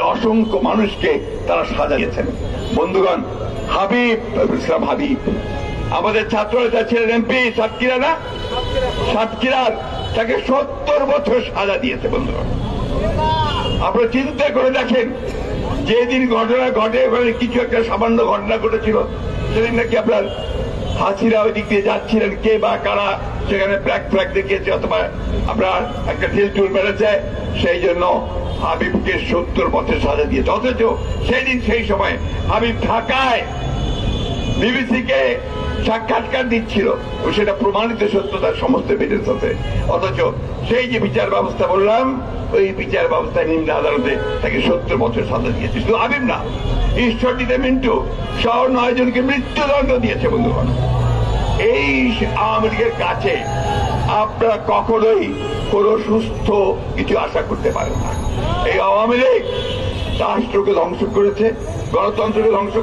অসংখ্য মানুষকে তারা সাজা দিয়েছেন। বন্ধুগণ, হাবিব ইসলাম হাবিব। আমাদের ছাত্র নেতা ছিলেন এমপি সাতক্ষীরা না? সাতক্ষীরার তাকে সত্তর বছর সাজা দিয়েছে, বন্ধুগণ। আপনারা চিন্তা করে দেখেন, যেদিন ঘটনা ঘটে কিছু একটা সামান্য ঘটনা ঘটেছিল, সেদিন নাকি আপনার হাসিরা ওই দিক দিয়ে যাচ্ছিলেন, কে বা কারা, সেখানে ব্ল্যাক ফ্ল্যাগ দেখিয়েছে, অথবা আপনার একটা ঢিল টুল মেরেছে, সেই জন্য হাবিবকে সত্তর বছর সাজা দিয়েছে। অথচ সেই দিন, সেই সময় হাবিব ঢাকায় বিবিসি কে সাক্ষাৎকার দিচ্ছিল। ও সেটা প্রমাণিত সত্য তার সমস্ত আছে। অথচ সেই যে বিচার ব্যবস্থা বললাম, ওই বিচার ব্যবস্থায় নিম্ন আদালতে তাকে সত্তর বছর সাজা দিয়েছে। শুধু আবিব না ঈশ্বরটিতে মিন্টু সহ নয় জনকে মৃত্যুদণ্ড দিয়েছে বন্ধুগণ। এই আওয়ামী লীগের কাছে আপনারা কখনোই কোনো সুস্থ কিছু আশা করতে পারেন না। এই আওয়ামী লীগ রাষ্ট্রকে ধ্বংস করেছে, গণতন্ত্রকে ধ্বংস